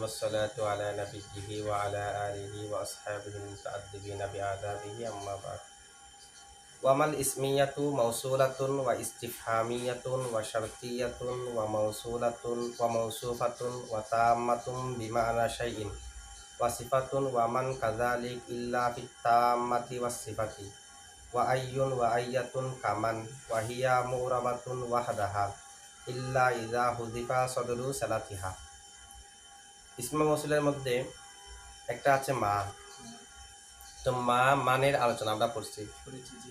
والصلاة على نبيه وعلى آله وأصحابه المتأدبين بآدابه أما بعد. وما الإسمية موصولة واستفهامية وشرطية وموصولة وموصوفة وتامة بمعنى شيء وصفة ومن كذلك إلا في التامة والصفة وأي وأية كمن وهي مغربة وحدها إلا إذا حذف صدر صلاتها ইসমে মৌসুলের মধ্যে একটা আছে মা। তো মা মানের আলোচনা আমরা করছি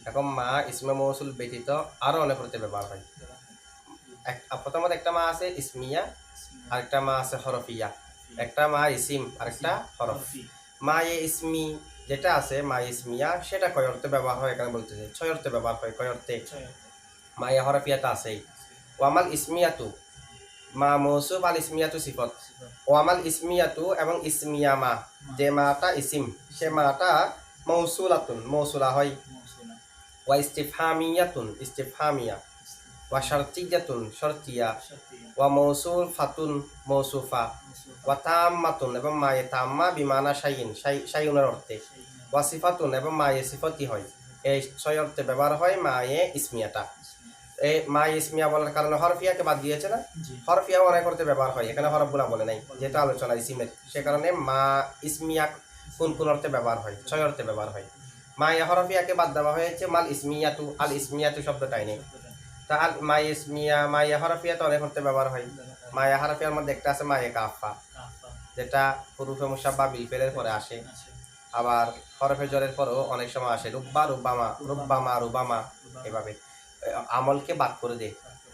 এখন মা ইসমে মৌসুল ব্যতীত আরও অনেক অর্থে ব্যবহার হয়। প্রথমত একটা মা আছে ইসমিয়া আরেকটা মা আছে হরফিয়া। একটা মা ইসিম আরেকটা হরফ। মা এ ইসমি যেটা আছে মা ইসমিয়া সেটা কয় অর্থে ব্যবহার হয় এখানে বলতেছে? ছয় অর্থে ব্যবহার হয় কয় অর্থে? মা এ হরফিয়াটা আছেই। ওয়ামাল ইসমিয়াতু মা মৌসুফ আল ইসমিয়াতু সিফত। ওয়ামাল ইসমিয়াতু এবং ইসমিয়া মা যে মাটা ইসিম, সে মাটা মৌসুলাতুন, মৌসুলা হয়। ওয়া ইস্তিফহামিয়াতুন ইস্তিফহামিয়া ওয়া শারতিয়াতুন, শর্তিয়া। ওয়া মৌসুল ফাতুন মৌসুফা। ওয়া তাম্মাতুন এবং মায়ে তাম্মা বিমানা শাইন শাইউনের অর্থে। ওয়া সিফাতুন এবং মায়ে সিফতি হয়। এই ছয় অর্থে ব্যবহার হয় মায়ে ইসমিয়াটা। এই মা ইসমিয়া বলার কারণে হরফিয়াকে বাদ দিয়েছে না? হরফিয়াও অনেক অর্থে ব্যবহার হয় এখানে হরফগুলা বলে নাই যেটা আলোচনা ইসিমের সে কারণে মা ইসমিয়া কোন কোন অর্থে ব্যবহার হয় ছয় অর্থে ব্যবহার হয়। মা হরফিয়াকে বাদ দেওয়া হয়েছে মাল ইসমিয়াতু আল ইসমিয়াতু শব্দটাই নেই তা আল মা ইসমিয়া মাইয়া হরফিয়া তো অনেক অর্থে ব্যবহার হয়। মায়া হরফিয়ার মধ্যে একটা আছে মায়ে কাফা যেটা হুরুফে মুসাব্বা বিলফেলের পরে আসে। আবার হরফে জরের পরেও অনেক সময় আসে রুব্বা রুব্বামা রুব্বামা রুবামা। এভাবে। আমলকে বাদ করে দেয়।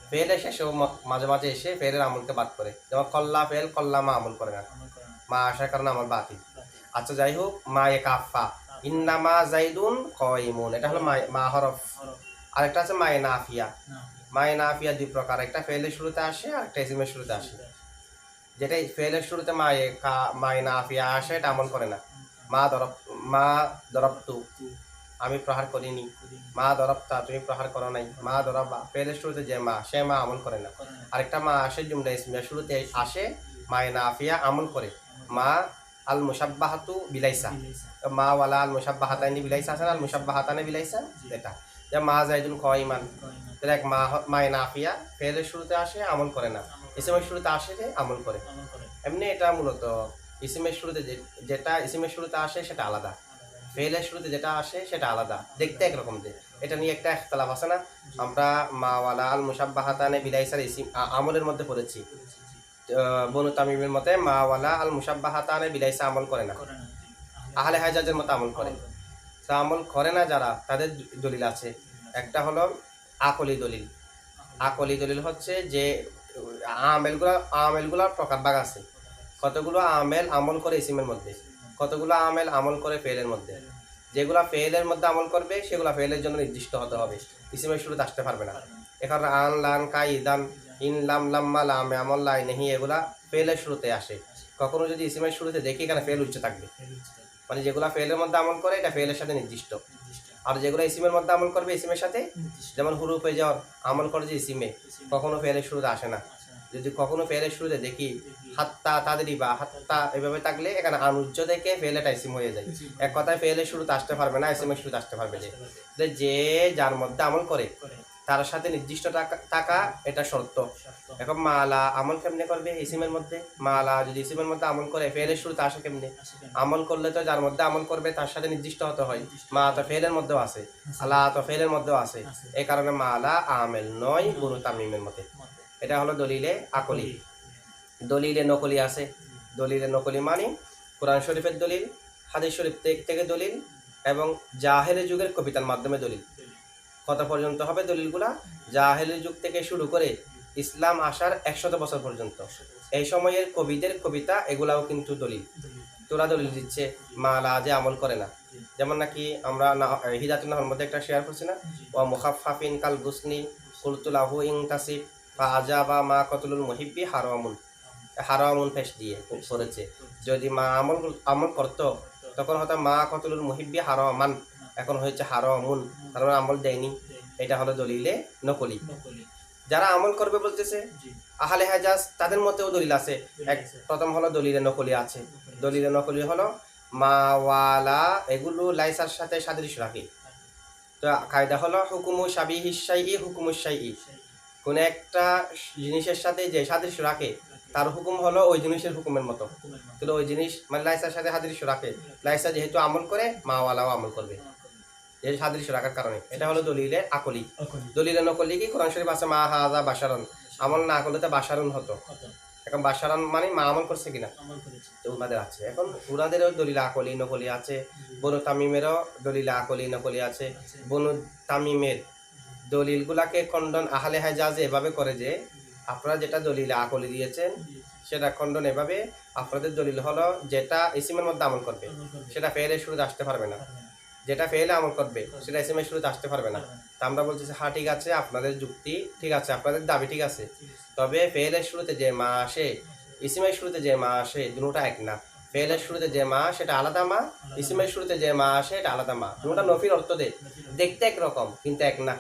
ফেল এসে সেও ম- মাঝে মাঝে এসে ফেলের আমলকে বাদ করে। যেমন কল্লা ফেল, কল্লা মা আমল করে না। মা আসার কারণে আমল বাতিল। আচ্ছা যাই হোক মা এ কাফা ইন্নামা জাইদুন কয়মুন। এটা হলো মা মা হরফ। আরেকটা আছে মায়ে নাফিয়া। মায়ে নাফিয়া দুই প্রকার। একটা ফেলের শুরুতে আসে আর একটা ইসিমের শুরুতে আসে। যেটা ফেলের শুরুতে মায়ে কা মায়ে নাফিয়া আসে, এটা আমল করে না। মা দরব মা দরবতু। আমি প্রহার করিনি। মা দরবতা তুমি প্রহার করো নাই। মা দরবা ফেলের শুরুতে যে মা, সে মা আমল করে না। আরেকটা মা আসে জুমলা ইসমিয়া শুরুতে আসে মায়ে নাফিয়া আমল করে। মা আল মুসাব্বাহাতু বিলাইসা। মা ওয়ালা আল মুসাব্বাহাতাইনি বিলাইসা আছে আল মুসাব্বাহাতানে বিলাইসা? এটা। যে মা জাইদুন কয়মান দেখ মা মায়ে নাফিয়া ফেলের শুরুতে আসে, আমল করে না। ইসমের শুরুতে আসে যে আমল করে। এমনি এটা মূলত ইসিমের শুরুতে যেটা ইসিমের শুরুতে আসে সেটা আলাদা। ফেলের শুরুতে যেটা আসে সেটা আলাদা। দেখতে একরকম যে এটা নিয়ে একটা একতলাফ আছে না? আমরা মাওয়ালা আল মুসাব্বাহাতানে বিলাইসার ইসিম আমলের মধ্যে পড়েছি। বনু তামিমের মতে মাওয়ালা আল মুসাব্বাহাতানে বিলাইসা আমল করে না। আহলে হাজাজের মতো আমল করে। তা আমল করে না যারা তাদের দলিল আছে। একটা হলো আকলি দলিল। আকলি দলিল হচ্ছে যে আমেলগুলো আমেলগুলোর প্রকার ভাগ আছে। কতগুলো আমেল আমল করে ইসিমের মধ্যে। কতগুলো আমেল আমল করে ফেলের মধ্যে। যেগুলা ফেলের মধ্যে আমল করবে সেগুলা ফেলের জন্য নির্দিষ্ট হতে হবে। ইসিমের শুরুতে আসতে পারবে না। এখানে আন লান কাই ইদান ইন লাম লাম্মা লামে আমল লাই নেহি এগুলা ফেলের শুরুতে আসে। কখনো যদি ইসিমের শুরুতে দেখি এখানে ফেল উচ্চ থাকবে। মানে যেগুলা ফেলের মধ্যে আমল করে এটা ফেলের সাথে নির্দিষ্ট। আর যেগুলো ইসিমের মধ্যে আমল করবে ইসিমের সাথে যেমন হুরুফে যাওয়ার আমল করে যে ইসিমে কখনো ফেলের শুরুতে আসে না। যদি কখনো ফেলের শুরুতে দেখি হাত্তা তাদেরই বা হাত্তা এভাবে থাকলে এখানে আনুজ্য দেখে ফেলেটা ইসিম হয়ে যায়। এক কথায় ফেলের শুরুতে আসতে পারবে না ইসিমের শুরুতে আসতে পারবে যে। যে যার মধ্যে আমল করে তার সাথে নির্দিষ্ট টাকা- এটা শর্ত। এখন মালা আমল কেমনে করবে ইসিমের মধ্যে? মালা যদি ইসিমের মধ্যে আমল করে ফেলের শুরুতে আসে কেমনে? আমল করলে তো যার মধ্যে আমল করবে তার সাথে নির্দিষ্ট হতে হয়। মা তো ফেলের মধ্যেও আছে। আল্লাহ তো ফেলের মধ্যেও আছে। এই কারণে মালা আমেল নয় গুরু তামিমের মতে। এটা হলো দলিলে আকলি। দলিলে। নকলি আছে। দলিলে নকলি মানে কোরআন শরীফের দলিল হাদিস শরীফ থেকে- থেকে দলিল এবং জাহেলি যুগের কবিতার মাধ্যমে দলিল। কত পর্যন্ত হবে দলিলগুলা? জাহেলি যুগ থেকে শুরু করে ইসলাম আসার একশত বছর পর্যন্ত। এই সময়ের কবিদের কবিতা এগুলাও কিন্তু দলিল। তোরা দলিল দিচ্ছে মালা যে আমল করে না। যেমন নাকি আমরা হিদাতুল নাহর মধ্যে একটা শেয়ার করছি না? ও মুখাফাফিন কাল গুসনি কুলতুলাহু ইং তাসিফ বা আজাবা মা কতলুল মহিব্বি হারামুন। হারামুন ফেস দিয়ে করেছে। যদি মা আমল আমল করতো তখন হয়তো মা কতলুল মহিব্বি হারামান। এখন হয়েছে হারামুন। কারণ আমল দেয়নি। এটা হলো দলিলে নকলি। যারা আমল করবে বলতেছে আহালে হাজাজ তাদের মতেও দলিল আছে। এক প্রথম হলো দলিলে নকলি আছে। দলিলে নকলি হলো মাওয়ালা এগুলো লাইসার সাথে সাদৃশ্য রাখে। তো কায়দা হলো হুকুমু সাবি হিসাই হুকুমু সাই সেই কোন একটা জিনিসের সাথে যে সাদৃশ্য রাখে তার হুকুম হলো ওই জিনিসের হুকুমের মতো। তাহলে ওই জিনিস মানে লাইসার সাথে সাদৃশ্য রাখে। লাইসা যেহেতু আমল করে মাওয়ালাও আমল করবে। এই সাদৃশ্য রাখার কারণে। এটা হলো দলিলে আকলি। নকলি। দলিলে নকলি কি কোরআন শরীফ আছে মা হাজা বাসারণ আমল না করলে তো বাসারণ হতো। এখন বাসারন মানে মা আমল করছে কিনা? তো ওনাদের আছে। এখন ওনাদেরও দলিল আকলি নকলি আছে। বনু তামিমেরও দলিল আকলি নকলি আছে। বনু তামিমের দলিলগুলাকে খণ্ডন আহলে হাজাজে এভাবে করে যে, আপনারা যেটা দলিল আকলি দিয়েছেন, সেটা খণ্ডন এভাবে, আপনাদের দলিল হলো যেটা ইসিমের মধ্যে আমল করবে, সেটা ফেলের শুরুতে আসতে পারবে না। যেটা ফেলে আমল করবে, সেটা ইসিমের শুরুতে আসতে পারবে না। তা আমরা বলছি হ্যাঁ ঠিক আছে, আপনাদের যুক্তি ঠিক আছে, আপনাদের দাবি ঠিক আছে। তবে ফেলের শুরুতে যে মা আসে ইসিমের শুরুতে যে মা আসে দুটোটা এক না ফেলের শুরুতে যে মা সেটা আলাদা মা ইসিমের শুরুতে যে মা আসে এটা আলাদা মা। দুটা নফির অর্থ দেয় দেখতে একরকম, কিন্তু এক না।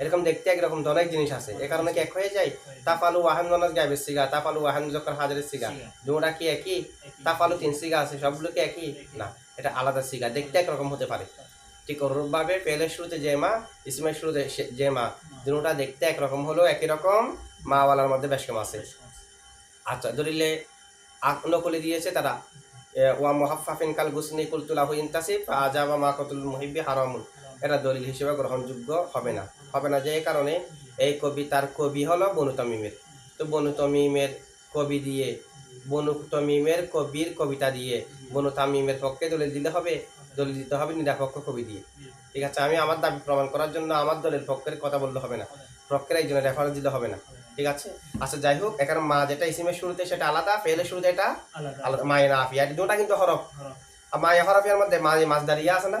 এরকম দেখতে একরকম তো অনেক জিনিস আছে। এ কারণে কি এক হয়ে যায়? তাফালু ওয়াহান মানাস গাইবের সিগা তাফালু ওয়াহান জকর হাজারের সিগা। দুটা কি একই? তাফালু তিন সিগা আছে সবগুলো কি একই? না এটা আলাদা সিগা দেখতে একরকম হতে পারে। ঠিক অনুরূপভাবে পেলের শুরুতে যে মা ইসমের শুরুতে যে মা দুটা দেখতে একরকম হলেও একই রকম মাওয়ালার মধ্যে বেশ কম আছে। আচ্ছা দলিলে আক নকলি দিয়েছে তারা। ওয়া মুহাফফাফিন কাল গুসনি কুলতুলাহু ইনতাসিব আজাবা মা কতুল মুহিব্বি হারামুন। এটা দলিল হিসেবে গ্রহণযোগ্য হবে না। হবে না যে এই কারণে এই কবি তার কবি হলো বনু তামিমের। তো বনু তামিমের কবি দিয়ে বনু তামিমের কবির কবিতা দিয়ে বনু তামিমের পক্ষে দলিল দিতে হবে দলিল দিতে হবে নিরাপক্ষ কবি দিয়ে। ঠিক আছে আমি আমার দাবি প্রমাণ করার জন্য আমার দলের পক্ষের কথা বললে হবে না। পক্ষের একজনের রেফারেন্স দিতে হবে না। ঠিক আছে? আচ্ছা যাই হোক এখানে মা যেটা ইসিমের শুরুতে সেটা আলাদা ফেলের শুরুতে এটা আলাদা। মায়ের আফিয়া দুটা কিন্তু হরফ। আর মায়ের হরফিয়ার মধ্যে মায়ে মাছদারিয়া আছে না।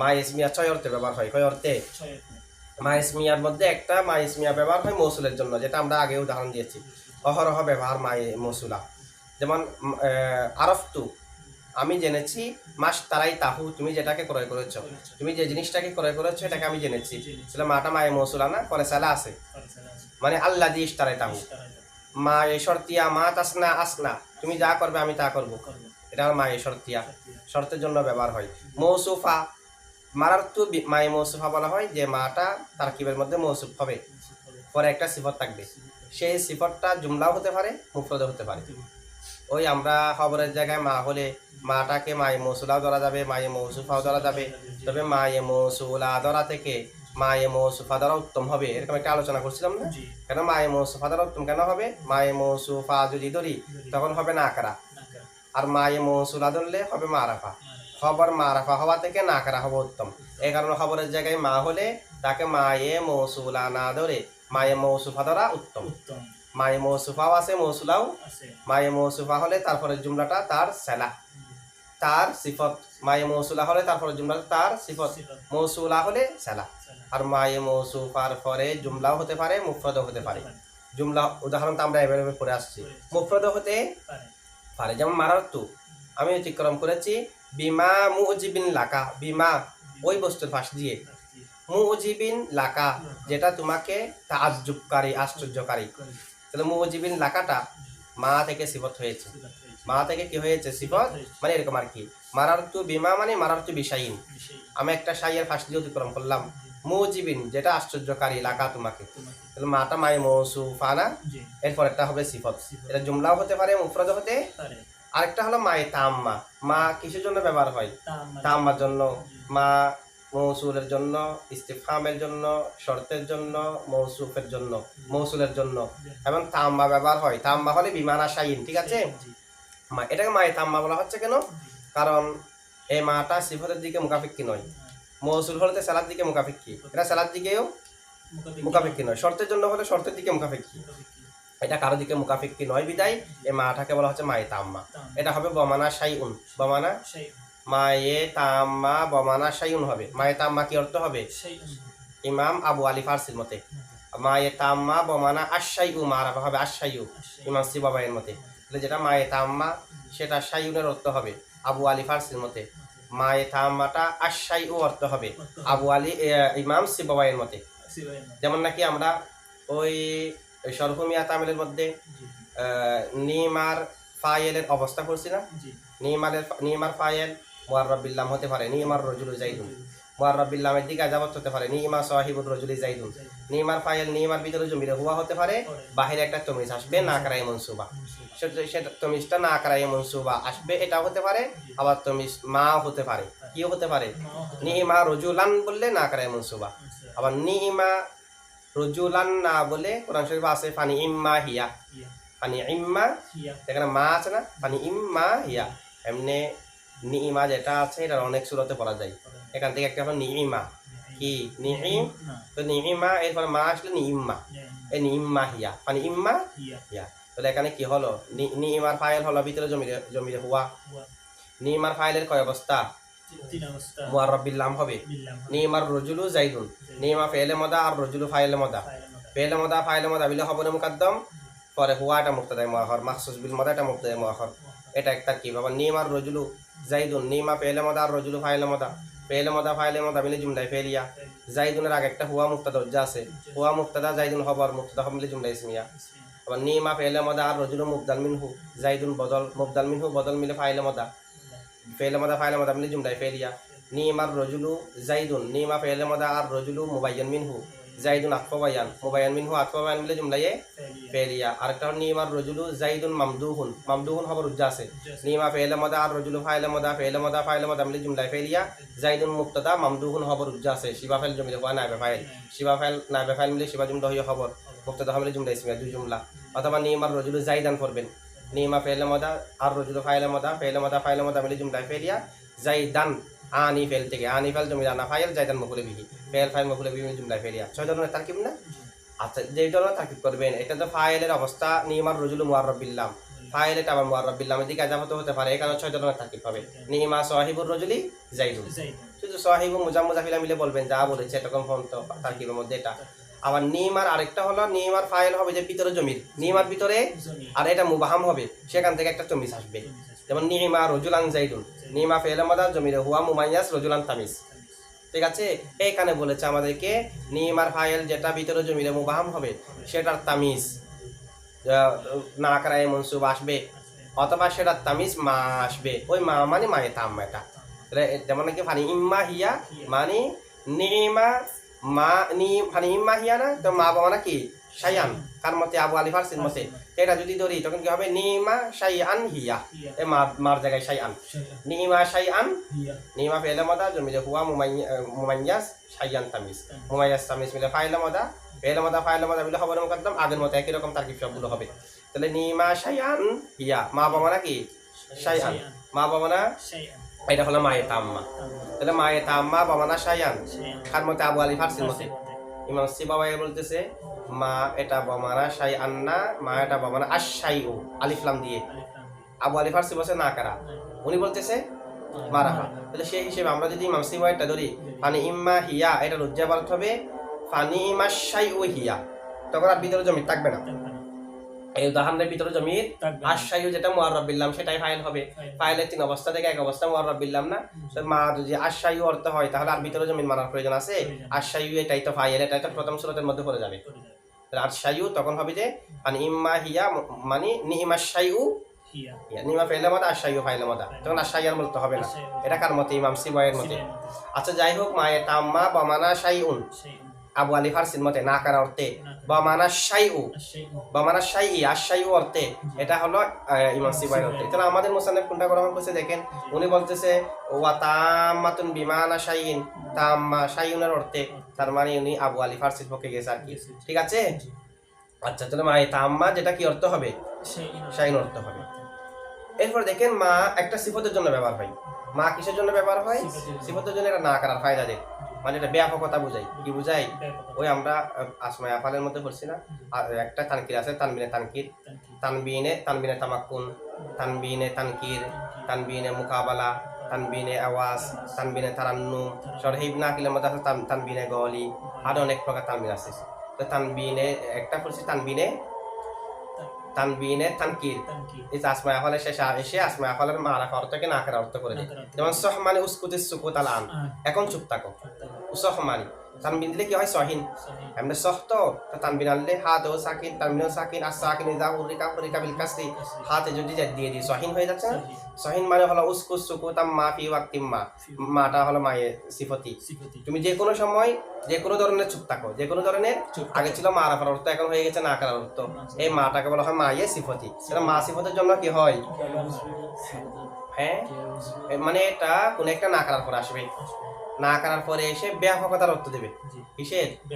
মা ইসমিয়া ছয় অর্থে ব্যবহার হয় কয় অর্থে? মা ইসমিয়ার মধ্যে একটা মা ইসমিয়া ব্যবহার হয় মৌসুলের জন্য যেটা আমরা আগে উদাহরণ দিয়েছি। অহরহ ব্যবহার মা মৌসুলা। যেমন আরফতু আমি জেনেছি মাস তারাই তাহু তুমি যেটাকে ক্রয় করেছ। তুমি যে জিনিসটাকে ক্রয় করেছ এটাকে আমি জেনেছি। সেটা মাটা মায়ে মৌসুলা না? পরে সালা আছে। মানে আল্লাহ দিস তারাই তাহু। মা এ শর্তিয়া মা তাসনা আসনা। তুমি যা করবে আমি তা করব। এটা আমার মা এ শর্তিয়া। শর্তের জন্য ব্যবহার হয়। মৌসুফা মারাত্তু মায়ে মৌসুফা বলা হয় যে মাটা তার কিবের মধ্যে মৌসুফ হবে। পরে একটা সিফত থাকবে। সেই সিফতটা জুমলাও হতে পারে মুফরদও হতে পারে। ওই আমরা খবরের জায়গায় মা হলে মাটাকে মায়ে মৌসুলাও ধরা যাবে মায়ে মৌসুফাও ধরা যাবে। তবে মায়ে মৌসুলা ধরা থেকে মায়ে মৌসুফা ধরা উত্তম হবে এরকম একটা আলোচনা করছিলাম না? কেন মায়ে মৌসুফা ধরা উত্তম কেন হবে? মায়ে মৌসুফা যদি ধরি তখন হবে না আকারা। আর মায়ে মৌসুলা ধরলে হবে মারাফা মারা। খবর মারাফা হওয়া থেকে না করা হবে উত্তম। এই কারণে খবরের জায়গায় মা হলে তাকে মায়ে মৌসুলা না ধরে মায়ে মৌসুফা ধরা উত্তম। মায়ে মৌসুফাও আছে মৌসুলাও মায়ে মৌসুফা হলে তারপরে জুমলাটা তার সেলা। তার সিফত। মায়ে মৌসুলা হলে তারপরে জুমলাটা তার সিফত। মৌসুলা হলে সেলা। আর মায়ে মৌসুফার পরে জুমলাও হতে পারে মুফরদও হতে পারে। জুমলা উদাহরণটা আমরা এভাবে পড়ে আসছি। মুফরদ হতে পারে। পারে। যেমন মারাত্তু। আমি অতিক্রম করেছি বিমা মুজিবিন লাকা বিমা ওই বস্তুর পাশ দিয়ে মুজিবিন লাকা যেটা তোমাকে তাজ্জুবকারী আশ্চর্যকারী করে। তাহলে মুজিবিন লাকাটা মা থেকে সিফত হয়েছে মা থেকে কি হয়েছে সিফত মানে এরকম আর কি মারারতু বিমা মানে মারারতু বিশাইন বিষয়। আমি একটা সাইয়ের ফাঁস দিয়ে অতিক্রম করলাম মুজিবিন যেটা আশ্চর্যকারী লাকা তোমাকে। তাহলে মাটা মায়ে মৌসুফানা জি। এরপর একটা হবে সিফত এটা জুমলাও হতে পারে মুফরদ হতে। আরেকটা হলো মায়ে তাম্মা। মা কিসের জন্য ব্যবহার হয়? তাম্মা। তাম্মার জন্য। মা মৌসুলের জন্য ইস্তিফামের জন্য শর্তের জন্য মৌসুফের জন্য মৌসুলের জন্য। এবং তাম্মা ব্যবহার হয়। তাম্মা হলে বিমানা শাইন ঠিক আছে? মা এটাকে মায়ে তাম্মা বলা হচ্ছে কেন? কারণ এই মাটা সিফতের দিকে মুখাফিক্কি নয়। মৌসুল হলে সালাদ দিকে মুখাফিক্কি এটা সালাদ দিকেও মুখাপেক্ষি। নয়। শর্তের জন্য হলে শর্তের দিকে মুখাপেক্ষি। এটা কারও দিকে মুকাফিক্কি নয় বিদায় এই মাটাকে বলা হচ্ছে মায়ে তাম্মা। এটা হবে বমানা সাইউন বমানা? মায়ে তাম্মা বমানা সাইউন হবে। মায়ে তাম্মা কি অর্থ হবে? ইমাম আবু আলী ফারসির মতে। মায়ে তাম্মা বমানা আশাইউ মারাফা হবে আশাইউ ইমাম সিবাবাইয়ের মতে। তাহলে যেটা মায়ে তাম্মা সেটা সাইউনের অর্থ হবে। আবু আলী ফারসির মতে। মায়ে তাম্মাটা আশাইউ অর্থ হবে। আবু আলী এ, ইমাম সিবাবাইয়ের মতে। যেমন নাকি আমরা ওই ওই সরহুমিয়া তামিলের মধ্যে নিমার ফায়েলের অবস্থা করছি না নিমারের নিমার ফায়েল মোয়ারবিল্লাম হতে পারে নিমার রজুল জাইদুন মোয়ারবিল্লামের দিকে আজাবত হতে পারে নিমা সাহিবুর রজুল জাইদুন নিমার ফায়েল নিমার ভিতরে জমিরে হুয়া হতে পারে বাহিরে একটা তমিজ আসবে না করাই মনসুবা। সেটা তমিজটা না করাই মনসুবা আসবে এটাও হতে পারে আবার তমিজ মা হতে পারে। কিও হতে পারে? নিমা রজুলান বললে না করাই মনসুবা। আবার নিমা রজুলান না বলে কোরআন শরীফ আছে ফানি ইম্মা হিয়া। ফানি ইম্মা এখানে মা আছে না? ফানি ইম্মা হিয়া। এমনি নিইমা যেটা আছে এটা অনেক সুরতে পড়া যায়। এখান থেকে একটা হলো নিইমা কি? নিইম তো নিইমা এরপরে মা আসলে নিইম্মা এই নিইম্মা হিয়া। মানে ইম্মা হিয়া। তাহলে এখানে কি হলো? নিইমার ফাইল হলো ভিতরে জমিরে জমিরে হুয়া। নিইমার ফাইলের কয় অবস্থা? মুআররাবিল্লাম হবে। নিইমার রজুলু জাইদুন নিইমা ফেলে মদা আর রজুলু ফাইলে মদা। ফেলে মদা ফাইলে মদা বিলে খবরে মুকাদ্দম। পরে হুয়া এটা মুক্তাদায় মুআখর মাখসুস বিল মদা এটা মুক্তাদায় মুআখর এটা একটা কি বাবা? নিমার রজুলু জাইদুন নিমা ফেলে মদা আর রজুলু ফাইলে মদা। ফেলে মদা ফাইলে মদা মিলে জুমলাই ফেলিয়া। জাইদুনের আগে একটা হুয়া মুক্তাদা উজ্জা আছে। হুয়া মুক্তাদা জাইদুন খবর মুক্তাদা খবর মিলে জুমলাই ইসমিয়া। আবার নিমা ফেলে মদা আর রজুলু মুবদাল মিনহু। জাইদুন বদল মুবদাল মিনহু বদল মিলে ফাইলে মদা। ফেলে মদা ফাইলে মদা মিলে জুমলাই ফেলিয়া নিমার রজুলু জাইদুন নিমা ফেলে মদা আর রজুলু মুবাইয়ান মিনহু জাইদুন আতফাবায়ান মুবাইয়ান মিনহু আতফাবায়ান মিলে জুমলাইয়ে ফেলিয়া আরেকটা হলো নিমার রজুলু জাইদুন মামদুহুন মামদুহুন খবর উজ্জা আছে নিমা ফেলে মদা আর রজুলু ফাইলে মদা ফেলে মদা ফাইলে মদা মিলে জুমলাই ফেলিয়া জাইদুন মুক্তাদা মামদুহুন খবর উজ্জা আছে শিবা ফাইল জমিলে হওয়া নাইবে ফাইল শিবা ফাইল নাইবে ফাইল মিলে শিবা জুমলা হইয়া খবর মুক্তাদা মিলে জুমলা ইসমিয়া দুই জুমলা অথবা নিমার রজুলু জাইদান করবেন নিমা ফেলে মদা আর রজুলু ফাইলে মদা ফেলে মদা ফাইলে মদা মিলে জুমলাই ফেলিয়া জাইদান আনি ফেল থেকে আনি ফেল তুমি না ফাইল জাইদান মকুলে বিহি ফেল ফাইল মকুলে বিহি জুমলাই ফেলিয়া ছয় ধরনের তারকিব না আচ্ছা যে ধরনের তাকিব করবেন এটা তো ফাইলের অবস্থা নিমার রজুল মুআররাবিল্লাম ফাইল এটা আবার মুআররাবিল্লামের দিকে আজাবত হতে পারে এখানে ছয় ধরনের তাকিব হবে নিমা সাহিবুর রজুলি জাইদুল শুধু সাহিবু মুজাম মুজাফিলা মিলে বলবেন যা বলেছে এরকম ফোন তো তারকিবের মধ্যে এটা আবার নিমার আরেকটা হলো নিমার ফাইল হবে যে ভিতরে জমির। নিমার ভিতরে আর এটা মুবাহাম হবে। সেখান থেকে একটা তমিজ আসবে। যেমন নিমা রজুলান জাইদুল নিমা ফেলে মাদা জমিরে হুয়া মুমাইয়াস রজুলান তামিজ ঠিক আছে? এইখানে বলেছে আমাদেরকে নিমার ফাইল যেটা ভিতরে জমিরে মুবাহাম হবে সেটার তামিজ না করায় মনসুব আসবে। অথবা সেটার তামিজ মা আসবে। ওই মা মানে মায়ে তাম এটা যেমন নাকি ফানি ইম্মা হিয়া মানে নিমা মা নি ফানি ইম্মা হিয়া না তো মা বাবা নাকি সায়ান কার মতে আবু আলী ফারসির মতে। এটা যদি ধরি তখন কি হবে? নিমা সাইয়ান হিয়া। এ মা মার জায়গায় সাইয়ান। নিমা সাইয়ান। নিমা ফেলে মদা জমিলে হুয়া মুমাইয়াস সাইয়ান তামিজ মুমাইয়াস তামিজ মিলে ফাইলে মদা। ফেলে মদা ফাইলে মদা মিলে খবর মুকদ্দম। আগের মতো একই রকম তারকিব সবগুলো হবে। তাহলে নিমা সাইয়ান হিয়া। মা বাবা নাকি সাইয়ান। মা বাবা না এটা হলো মায়ে তাম্মা তাহলে মায়ে তাম্মা বাবা না সাইয়ান কার মতে আবু আলী ফারসির মতে ইমাম সি বাবা বলতেছে মা এটা বামানা সাই আন্না মা এটা বামানা আশাই ও আলিফলাম দিয়ে আবু আলী ফার্সি বসে না কারা উনি বলতেছে মারাফা তাহলে সেই হিসেবে আমরা যদি ইমাম সি বাবাটা ধরি ফানি ইম্মা হিয়া এটা লজ্জা বলতে হবে ফানি ইমা সাই ও হিয়া তখন আর ভিতরে জমি থাকবে না এই উদাহরণের ভিতরে জমির আশাইও যেটা সেটাই ফাইল হবে। ফাইলের তিন অবস্থা থেকে এক অবস্থা না? মা যদি আশাইও অর্থ হয় তাহলে আর ভিতরে মানার প্রয়োজন আছে? আশাইও এটাই তো ফাইল এটাই তো প্রথম সুরতের মধ্যে পড়ে যাবে। শাইউ তখন হবে যে মানে ইম্মা হিয়া মানে নিহিমা শাইউ হিয়া। নিমা ফেলে মদা আর শাইউ ফাইলে মদা তখন আর শাইয়ার বলতে হবে না। এটা কার মতে? ইমাম সিবয়ের মতে। আচ্ছা যাই হোক মায়ে তাম্মা বমানা শাইউন। আবু আলী ফারসির মতে না কারা অর্থে? বমানা শাইউ। বমানা শাই আর শাইউ অর্থে। এটা হলো ইমাম সিবয়ের অর্থে। তাহলে আমাদের মোসান্নেফ কোনটা গ্রহণ করছে দেখেন। উনি বলতেছে ওয়া তাম্মাতুন বিমানা শাইইন। তাম্মা শাইউনের অর্থে। তার মানে উনি আবু আলী ফারসির পক্ষে গেছে আর কি। ঠিক আছে? আচ্ছা তাহলে মায়ে তাম্মা যেটা কি অর্থ হবে? শাইন অর্থ। হবে। এরপর দেখেন মা একটা সিফতের জন্য ব্যবহার হয়। মা কিসের জন্য ব্যবহার হয়? সিফতের জন্য। এটা না করার ফায়দা দেয়। মানে এটা ব্যাপকতা বুঝাই। কি বুঝাই? ওই আমরা আহ, আসমা আফালের মধ্যে পড়ছি না? আর একটা তানকির আছে তানবিনে তানকির। তানবিনে তানবিনে তামাক্কুন তানবিনে তানকির তানবিনে মুকাবালা তানবিনে আওয়াজ তানবিনে তারান্নু সরহিব নাকিলের মধ্যে আছে তান- তানবিনে গলি। আরও অনেক প্রকার তানবিন আছে। তো তানবিনে একটা পড়ছি তানবিনে তানবিনে তানকির। এই যে আসমা আফালের শেষে এসে আসমা আফালের মারা অর্থকে না করার অর্থ করে দেয়। যেমন সহ মানে উস্কুতিস সুকুত আল আন এখন চুপ থাকো। সহ মানে তানবিন দিলে কি হয়? সহিন সহি, এমনি সহ তো তানবিন আনলে হাত ও সাকিন তানবিন সাকিন আর সাকিন ইদা উরিকা উরিকা বিল কাসরি হাতে যদি দিয়ে দিই সহিন হয়ে যাচ্ছে। না সহিন মানে হলো উস্কুস সুকুতাম মা ফি ওয়াক্তিম মা। মাটা হলো মায়ের সিফতি তুমি যে কোনো সময় যে কোনো ধরনের চুপ থাকো। যে কোনো ধরনের চুপ আগে ছিল মা রাখার অর্থ এখন হয়ে গেছে না করার অর্থ এই মাটাকে বলা হয় মায়ের সিফতি সেটা মা সিফতের জন্য কি হয়? হ্যাঁ মানে এটা কোন একটা না করার পরে আসবে। না করার পরে এসে ব্যাপকতার অর্থ দেবে। কিসের?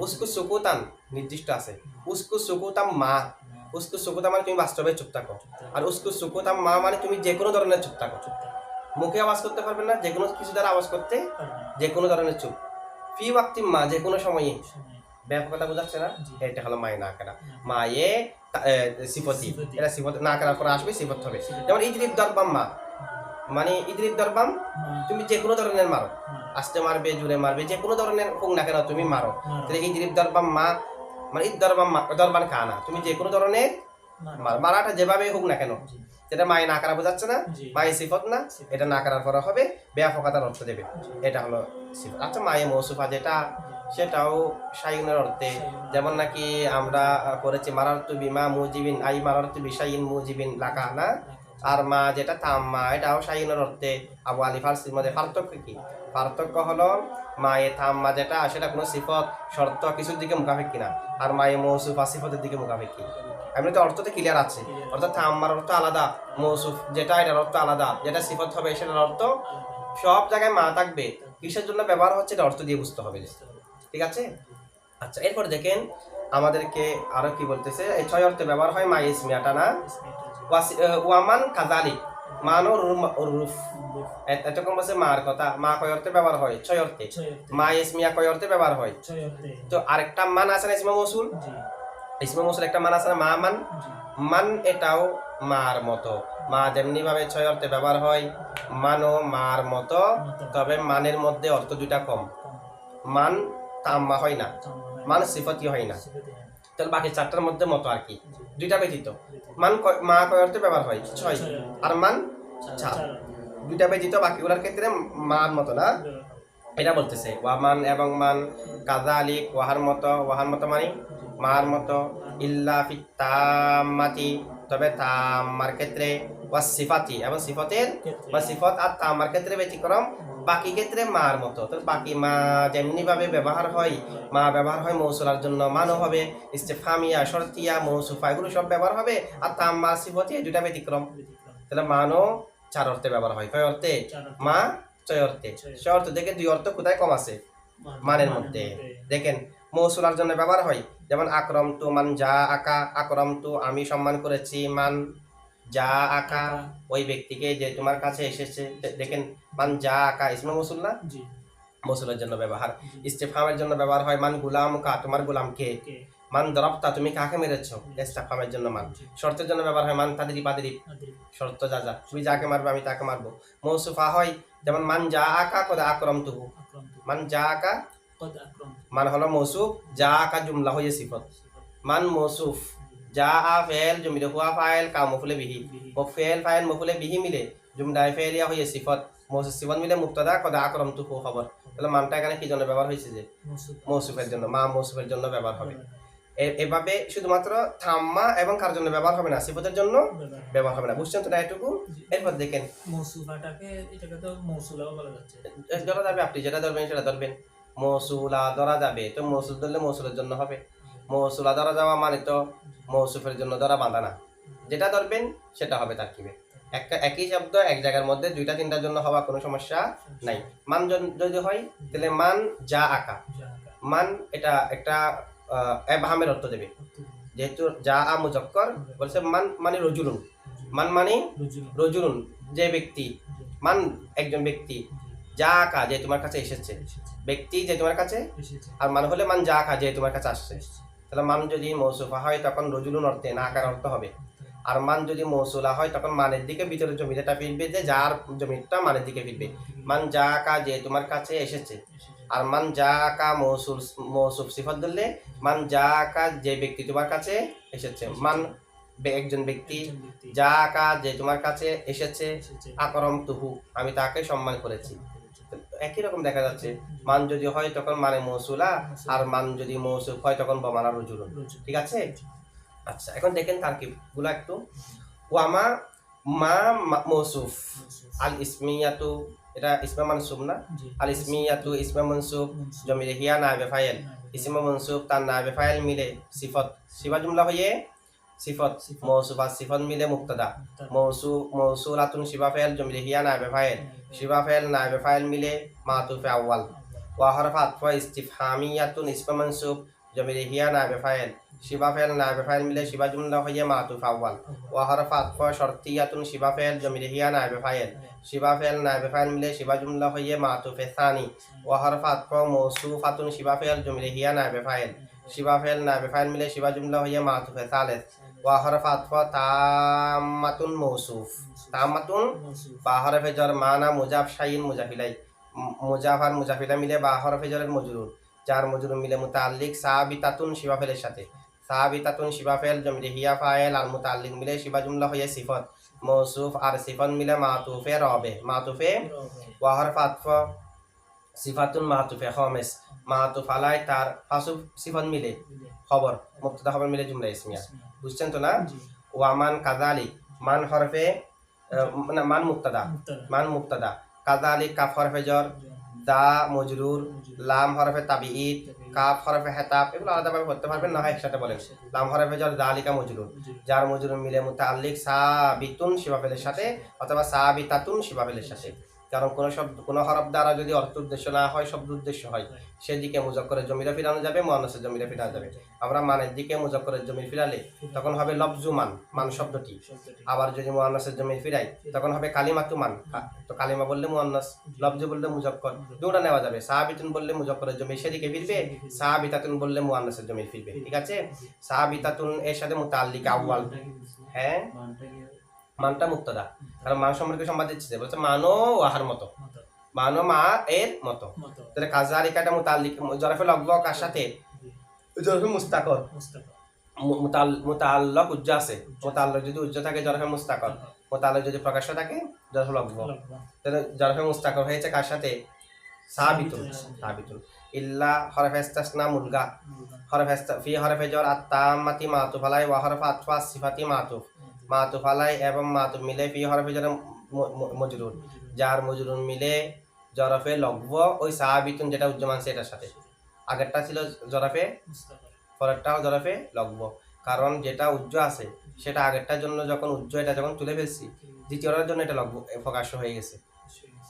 উস্কু সুকুতান নির্দিষ্ট আছে। উস্কু সুকুতাম মা। উস্কু সুকুতাম মানে তুমি বাস্তবে চুপ থাকো। আর উস্কু সুকুতাম মা মানে তুমি যে কোনো ধরনের চুপ থাকো। মুখে আওয়াজ করতে পারবে না যে কোনো কিছু দ্বারা আওয়াজ করতে যে কোনো ধরনের চুপ। ফি ওয়াক্তিম মা যে কোনো সময়ে। ব্যাপকতা বোঝাচ্ছে না? এটা হলো মায়ে না করা মায়ে তা- এ, সিফতি। সিফতি। এটা সিফত না করার পরে আসবে সিফত হবে। যেমন ইদরিব দরবাম মা। মানে ইদরিব দরবাম তুমি যে কোনো ধরনের মারো। আস্তে মারবে জুড়ে মারবে যে কোনো ধরনের হোক না কেন তুমি মারো। তাহলে ইদরিব দরবাম মা মানে ঈদ দরবাম মা দরবান কানা তুমি যে কোনো ধরনের মার। মারাটা যেভাবে হোক না কেন। সেটা মায়ে না করা বোঝাচ্ছে না মায়ে সিফত না এটা না করার পরে হবে ব্যাপকতার অর্থ দেবে। এটা হলো সিফত। আচ্ছা মায়ে মৌসুফা যেটা সেটাও শাইনের অর্থে। যেমন নাকি আমরা করেছি মারারতু বিমা মুজিবিন আই মারারতু বিশাইন মুজিবিন লাকা না আর মা যেটা তাম্মা, এটাও শাইনের অর্থে। আবু আলী ফার্সির মধ্যে পার্থক্য কি? পার্থক্য হলো, মায়ে থাম্মা যেটা, সেটা কোনো সিফত, শর্ত কিছুর দিকে মুখাফেক্ষি না। আর মায়ে মৌসুফা সিফতের দিকে মুখাফেক্ষি এমনি তো অর্থতে ক্লিয়ার আছে। অর্থাৎ থাম্মার অর্থ আলাদা, মৌসুফ যেটা, এটার অর্থ আলাদা। যেটা সিফত হবে, সেটার অর্থ সব জায়গায় মা থাকবে। কিসের জন্য ব্যবহার হচ্ছে, এটা অর্থ দিয়ে বুঝতে হবে। ঠিক আছে? আচ্ছা এরপর দেখেন, আমাদেরকে আরও কি বলতেছে? এই ছয় অর্থে ব্যবহার হয়, মা ইসমিয়াটা না? ওয়ামান কাজালিক মানো রুফ এতক্ষণ বলছে মার কথা মা কয় অর্থে ব্যবহার হয় ছয় অর্থে মা ইসমিয়া কয় অর্থে ব্যবহার হয় তো আরেকটা মান আছে না ইসমা মসুল ইসমা মসুল একটা মান আছে না মা মান মান এটাও মার মতো মা যেমনি ভাবে ছয় অর্থে ব্যবহার হয় মানো মার মতো তবে মানের মধ্যে অর্থ দুইটা কম মান তাম্মা হয় না মান সিফতি হয় না তাহলে বাকি চারটার মধ্যে মতো আর কি দুইটা ব্যতীত। মান মা কয় অর্থে ব্যবহার হয়? ছয়। আর মান চার। দুইটা ব্যতীত বাকিগুলোর ক্ষেত্রে মান মতো না? এটা বলতেছে ওয়ামান এবং মান কাজা আলিক ওয়াহার মতো ওয়াহার মতো মানে মার মতো ইল্লা ফি তামাতি। তবে তামার ক্ষেত্রে ওয়া সিফাতি এবং সিফতের বা সিফত আর তাম্মার ক্ষেত্রে ব্যতিক্রম বাকি ক্ষেত্রে মার মতো তো বাকি মা যেমনি ভাবে ব্যবহার হয় মা ব্যবহার হয় মৌসুলার জন্য মানও হবে ইস্তেফামিয়া শর্তিয়া মৌসুফা এগুলো সব ব্যবহার হবে আর তাম্মা সিফতি এই দুটা ব্যতিক্রম তাহলে মানও চার অর্থে ব্যবহার হয় কয় অর্থে মা ছয় অর্থে ছয় অর্থ দেখে দুই অর্থ কোথায় কম আছে মানের মধ্যে দেখেন মৌসুলার জন্য ব্যবহার হয় যেমন আক্রম তু মান যা আকা আকরম তু আমি সম্মান করেছি মান যা আকা ওই ব্যক্তিকে যে তোমার কাছে এসেছে দেখেন মান যা আকা ইসমা মৌসুল না মৌসুলের জন্য ব্যবহার। ইস্তেফামের জন্য ব্যবহার হয় মান গুলাম কা তোমার গুলাম কে? মান দরবতা তুমি কাকে মেরেছ? ইস্তেফামের জন্য মান। শর্তের জন্য ব্যবহার হয় মান তাদেরই পাদেরই শর্ত যা যা তুমি যাকে মারবে আমি তাকে মারবো। মৌসুফা হয় যেমন মান যা আকা কোদা আকরম তুহু মান যা আকা মান হলো মৌসুফ যা আকা জুমলা হয়ে সিফত। মান মৌসুফ যা আ ফেল জুমিলে হুয়া ফাইল কা মফুলে বিহি ও ফেল ফাইল মফুলে বিহি মিলে জুমদায় ফেলিয়া হয়ে সিফত মৌসুফ সিফত মিলে মুক্তদা কদা আকরম তুহু খবর তাহলে মানটা এখানে কি জন্য ব্যবহার হয়েছে যে? মৌসুফের জন্য. মা মৌসুফের জন্য ব্যবহার হবে। এভাবে শুধুমাত্র থাম্মা এবং কার জন্য ব্যবহার হবে না? সিফতের জন্য ব্যবহার। হবে না। বুঝছেন তো না এটুকু? এরপর দেখেন। মৌসুফাটাকে এটাকে তো মৌসুলাও বলা যাচ্ছে। ধরা যাবে আপনি যেটা ধরবেন সেটা ধরবেন। মৌসুলা ধরা যাবে। তো মৌসুল ধরলে মৌসুলের জন্য হবে। মৌসুলা দ্বারা যাওয়া মানে তো মৌসুফের জন্য দ্বারা বাঁধা না। যেটা ধরবেন সেটা হবে তার কিবে একটা একই শব্দ এক জায়গার মধ্যে দুইটা তিনটার জন্য হওয়া কোনো সমস্যা নাই। মান যদি হয় তাহলে মান যা আঁকা। মান এটা একটা এবাহামের অর্থ দেবে। যেহেতু যা আ মুজক্কর বলছে মান মানে রজুলুন। মান মানে রজুলুন যে ব্যক্তি। মান একজন ব্যক্তি। যা আঁকা যে তোমার কাছে এসেছে। ব্যক্তি যে তোমার কাছে আর মান হলে মান যা খা যে তোমার কাছে আসছে। তাহলে মান যদি মৌসুফা হয় তখন রজুলুন অর্থে না আকার অর্থ হবে। আর মান যদি মৌসুলা হয় তখন মানের দিকে ভিতরে জমিটা ফিরবে যে যার জমিটা মানের দিকে ফিরবে। মান যা কা যে তোমার কাছে এসেছে। আর মান যা কা মৌসুল মৌসুফ সিফত ধরলে মান যা কা যে ব্যক্তি তোমার কাছে এসেছে। মান একজন ব্যক্তি যা কা যে তোমার কাছে এসেছে। আকরম তুহু আমি তাকে সম্মান করেছি। একই রকম দেখা যাচ্ছে। মান যদি হয় তখন মানে মৌসুলা আর মান যদি মৌসুফ হয় তখন বমানা রজুলুন ঠিক আছে? আচ্ছা এখন দেখেন তারকিব। গুলো একটু। ওয়ামা মা মৌসুফ। আল ইসমিয়াতু এটা ইসমা মানসুব না। আল ইসমিয়াতু ইসমা মনসুব মনসুব। জমিরে হিয়া নাইবে ফাইল ইসমা মনসুব তার না ফাইল মিলে সিফত। সিফা জুমলা হয়ে সিফত। মৌসুফ সিফত মিলে মুক্তাদা। মৌসু মৌসুলাতুন শিবা ফাইল জমিরে হিয়া নাইবে ফাইল। শিবা ফাইল নাইবে ফাইল মিলে মাতুফে আউয়াল। ওয়াহরফ আতফা ইস্তিফহামিয়াতুন ইসমা মনসুব জমিরে হিয়া নাইবে ফাইল। শিবা ফাইল নাইবে ফাইল মিলে শিবা জুমলা হয়ে মাতুফ আউয়াল। ওয়াহরফ আতফা শর্তিয়াতুন শিবা ফাইল জমিরে হিয়া নাইবে ফাইল। শিবা ফেল নাইবে ফাইল মিলে শিবা জুমলা হইয়ে মাতুফে সানি। ওয়াহরফ আতফা মৌসুফাতুন শিবা ফেল জমিরে হিয়া নাইবে ফাইল। শিবা ফেল নাইবে ফাইল মিলে শিবা জুমলা হইয়ে মাতুফে সালেস। ওয়াহরফ আতফা তামাতুন মৌসুফ। তামাতুন। বা হরফে জর মানা মুজাফ শাইন মুজাফিলাই। মুজাফ আর মুজাফিলা মিলে বা হরফে জরের মজরুর। যার মজরুর মিলে মুতাল্লিক সাবিতাতুন শিবা ফেলের সাথে। সাবিতাতুন শিবা ফেল জমিরে হিয়া ফাইল আর মুতাল্লিক মিলে শিবা জুমলা হইয়ে সিফত। মৌসুফ আর সিফত মিলে মাতুফে রবে। মাতুফে ওয়াহরফ আতফ সিফাতুন মাতুফে খমেস মাতুফ আলাই তার ফাসুফ সিফত মিলে। খবর মুক্তদা খবর মিলে জুমলা ইসমিয়া। বুঝছেন তো না। ওয়ামান কাজালিক মান হরফে না, মান মুক্তাদা। মুক্তাদা। মান মুক্তাদা। কাজালিক কাফ হরফে জর দা মজরুর লাম হরফে তাবিঈদ কাফ হরফে হেতাব এগুলো আলাদাভাবে করতে পারবেন না হয় একসাথে বলেন। লাম হরফে জর দালিকা মজরুর। যার মজরুর মিলে মুতাল্লিক সাবিতুন শিবাফেলের সাথে অথবা সাবিতাতুন শিবাফেলের সাথে। কারণ কোনো শব্দ কোনো হরফ দ্বারা যদি অর্থ উদ্দেশ্য না হয় শব্দ উদ্দেশ্য হয় সেদিকে মুজক্করের জমিরে ফিরানো যাবে মহানসের জমিরে ফিরানো যাবে। আমরা মানের দিকে মুজক্করের জমি ফিরালে তখন হবে লফজু মান মান শব্দটি। আবার যদি মুয়ান্নাসের জমি ফিরাই তখন হবে কালিমাতু মান। তো কালিমা বললে মুয়ান্নাস লফজু বললে মুজক্কর দুটা নেওয়া যাবে। সাহাবিতুন বললে মুজক্করের জমি সেদিকে ফিরবে সাহাবিতাতুন বললে মুয়ান্নাসের জমি ফিরবে। ঠিক আছে? সাহাবিতাতুন এর সাথে মুতাল্লিক আউয়াল। হ্যাঁ? মানটা মুক্তদা। কারণ মান সম্পর্কে সংবাদ দিচ্ছে বলছে মানো ওয়াহার মতো। মতো। মানো মা এর মতো। তাহলে কাজারিকাটা মুতাল্লিক জরফে কার সাথে। জরফে মুস্তাকর। মুতাল্লক উজ্জ আছে। মুতাল্লক যদি উজ্জ থাকে জরফে মুস্তাকর। মোতালে যদি প্রকাশ্য থাকে জরফ লগ্ন লগ্ন। তাহলে জরফে মুস্তাকর হয়েছে কার সাথে? সাবিতুন সাবিতুন ইল্লা হরফে ইস্তাসনা মুলগা। হরফে ফি হরফে জর আত্তামাতি মাতুফ। আলাই ওয়া হরফে আতফা সিফাতি মাতুফ। মাতুফ ফালাই এবং মাতুফ মিলে ফি হরফে জর মজরুর। যার মজরুর মিলে জরফে লগ্ব ওই সাহাবিতুন যেটা উজ্জমান সেটার সাথে। আগেরটা ছিল জরফে। পরেরটাও জরফে লগ্ব কারণ যেটা উজ্জ আছে সেটা আগেরটার জন্য যখন উজ্জ এটা যখন তুলে ফেলছি দ্বিতীয়টার জন্য এটা লগ্ব প্রকাশ্য হয়ে গেছে।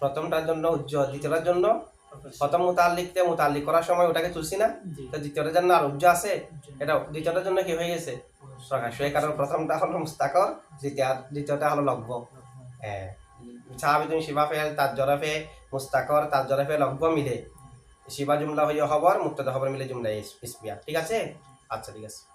প্রথমটার জন্য উজ্জ্বল দ্বিতীয়টার জন্য প্রথম মুতাল্লিকতে মুতাল্লিক করার সময় ওটাকে তুলছি না। তো দ্বিতীয়টার জন্য আর উজ্জ্ব আছে এটা দ্বিতীয়টার জন্য কি হয়ে গেছে? এই কারণ প্রথমটা হলো মুস্তাকর দ্বিতীয় দ্বিতীয়টা হলো লগ্ব হ্যাঁ সাহাবি তুমি শিবা ফেল তার জরফে মুস্তাকর তার জরফে লগ্ব মিলে। শিবা জুমলা হইয়া খবর মুক্তদা খবর মিলে জুমলা ইস- ইসমিয়া ঠিক আছে? আচ্ছা ঠিক আছে।